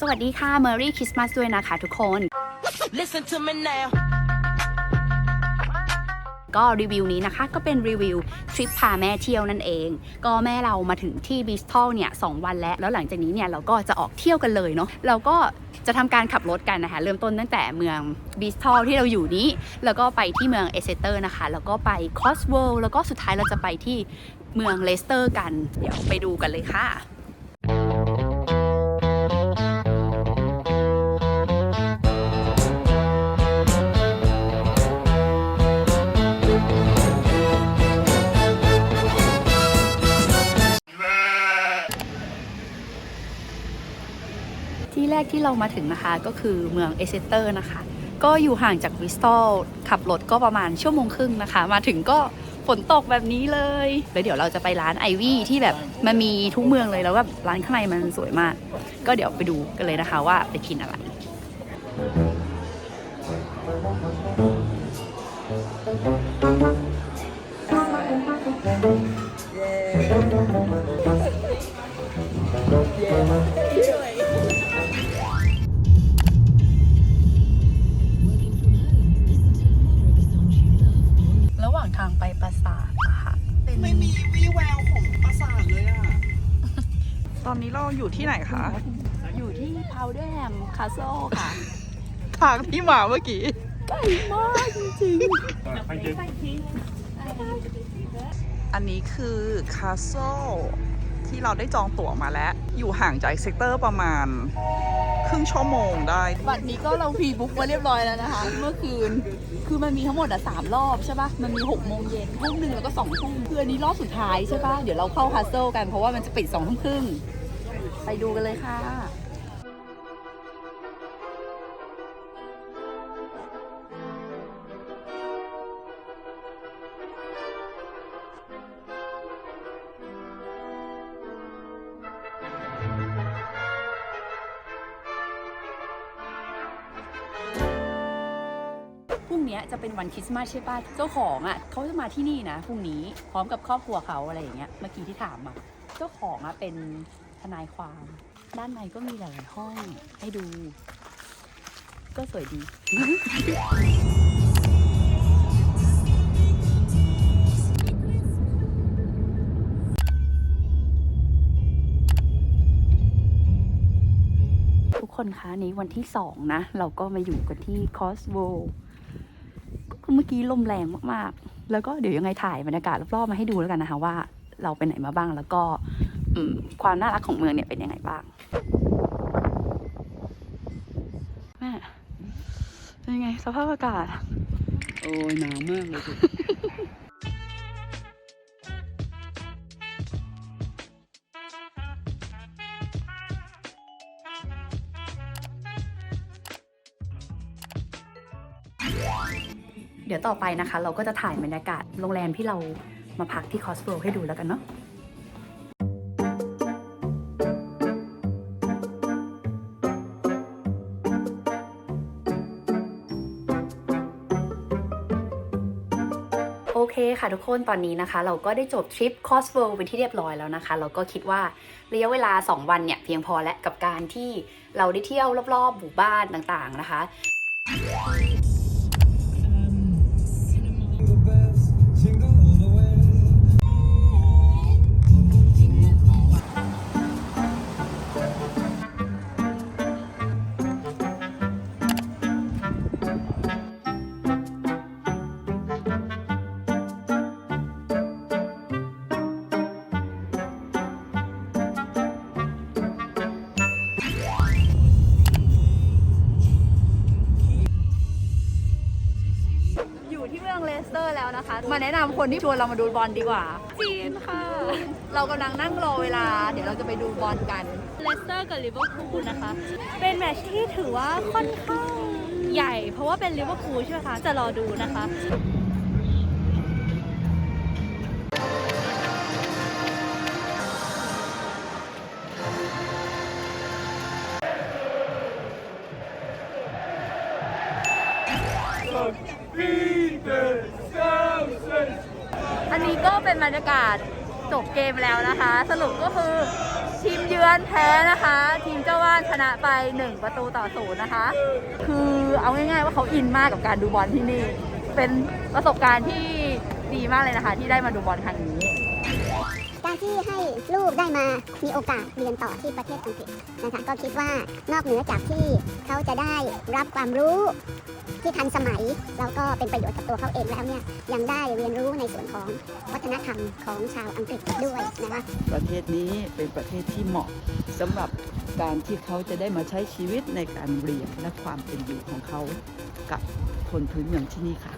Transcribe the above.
สวัสดีค่ะ Merry Christmas ด้วยนะคะทุกคน Listen to me now. ก็รีวิวนี้นะคะก็เป็นรีวิวทริปพาแม่เที่ยวนั่นเอง ก็แม่เรามาถึงที่บิสทอลเนี่ยสองวันแล้ว แล้วหลังจากนี้เนี่ยเราก็จะออกเที่ยวกันเลยเนาะเราก็จะทำการขับรถกันนะคะ เริ่มต้นตั้งแต่เมืองบิสทอลที่เราอยู่นี้ แล้วก็ไปที่เมืองเอเซเตอร์นะคะ แล้วก็ไปคอสเวิลด์แล้วก็สุดท้ายเราจะไปที่เมืองเลสเตอร์กัน เดี๋ยวไปดูกันเลยค่ะ ที่แรกที่เรามาถึงนะคะก็คือเมืองเอเซเตอร์นะคะ ก็อยู่ห่างจากบริสตอลขับรถก็ประมาณชั่วโมงครึ่งนะคะ มาถึงก็ฝนตกแบบนี้เลยแล้วเดี๋ยวเราจะไปร้านไอวี่ที่แบบมันมีทุกเมืองเลยแล้วแบบร้านข้างในมันสวยมาก ก็เดี๋ยวไปดูกันเลยนะคะว่าไปกินอะไรระ ตอนนี้เราอยู่ที่ไหนคะ อยู่ที่พาวเดอร์แฮมคาสเซิลค่ะ ทางที่มาเมื่อกี้ใกล้มากจริงอันนี้คือคาสเซิลที่เราได้จองตั๋วมาแล้ว อยู่ห่างจากเซกเตอร์ประมาณ ครึ่งชั่วโมงได้ บัตรนี้ก็เราพรีบุ๊กมาเรียบร้อยแล้วนะคะ เมื่อคืน คือมันมีทั้งหมดอะสามรอบใช่ปะมันมีหกโมงเย็นทุ่มหนึ่งแล้วก็สองทุ่มคืออันนี้รอบสุดท้ายใช่ปะเดี๋ยวเราเข้าคาสเซิลกันเพราะว่ามันจะปิดสองทุ่มครึ่ง ไปดูกันเลยค่ะพรุ่งนี้จะเป็นวันคริสต์มาสใช่ป่ะ เจ้าของอะเขาจะมาที่นี่นะพรุ่งนี้พร้อมกับครอบครัวเขาอะไรอย่างเงี้ย เมื่อกี้ที่ถามอะ เจ้าของอะเป็น นายความ ด้านในก็มีหลายๆห้องให้ดู ก็สวยดี ทุกคนคะนี้วันที่สองนะ เราก็มาอยู่กันที่คอสโวเมื่อกี้ลมแรงมาก ๆ แล้วก็เดี๋ยวยังไงถ่ายบรรยากาศรอบๆมาให้ดูแล้วกันนะคะว่าเราไปไหนมาบ้างแล้วก็ ความน่ารักของเมืองเนี่ยเป็นยังไงบ้างแม่เป็นยังไงสภาพอากาศ โอ้ยหนาวมากเลยเดี๋ยวต่อไปนะคะ เราก็จะถ่ายบรรยากาศโรงแรมที่เรามาพักที่คอสโ o ให้ดูแล้วกันเนาะ เคค่ะทุกคนตอนนี้นะคะ เราก็ได้จบทริปคอสเวิลเป็นที่เรียบร้อยแล้วนะคะ เราก็คิดว่าระยะเวลา 2 วันเนี่ย เพียงพอและกับการที่เราได้เที่ยวรอบๆหมู่บ้านต่างๆนะคะ แล้วนะคะ มาแนะนำคนที่ชวนเรามาดูบอลดีกว่า จีนค่ะ เรากำลังนั่งรอเวลา เดี๋ยวเราจะไปดูบอลกัน เลสเตอร์กับลิเวอร์พูลนะคะ เป็นแมตช์ที่ถือว่าค่อนข้างใหญ่ เพราะว่าเป็นลิเวอร์พูลใช่ไหมคะ จะรอดูนะคะ อันนี้ก็เป็นบรรยากาศจบเกมแล้วนะคะ สรุปก็คือทีมเยือนแพ้นะคะ ทีมเจ้าบ้านชนะไป 1 ประตูต่อศูนย์นะคะ คือเอาง่ายๆว่าเขาอินมากกับการดูบอลที่นี่ เป็นประสบการณ์ที่ดีมากเลยนะคะ ที่ได้มาดูบอลครั้งนี้ การที่ให้ลูกได้มามีโอกาสเรียนต่อที่ประเทศอังกฤษนะคะก็คิดว่านอกเหนือจากที่เขาจะได้รับความรู้ที่ทันสมัยแล้วก็เป็นประโยชน์กับตัวเขาเองแล้วเนี่ยยังได้เรียนรู้ในส่วนของวัฒนธรรมของชาวอังกฤษด้วยนะคะประเทศนี้เป็นประเทศที่เหมาะสำหรับการที่เขาจะได้มาใช้ชีวิตในการเรียนและความเป็นอยู่ของเขากับคนพื้นเมืองที่นี่ค่ะ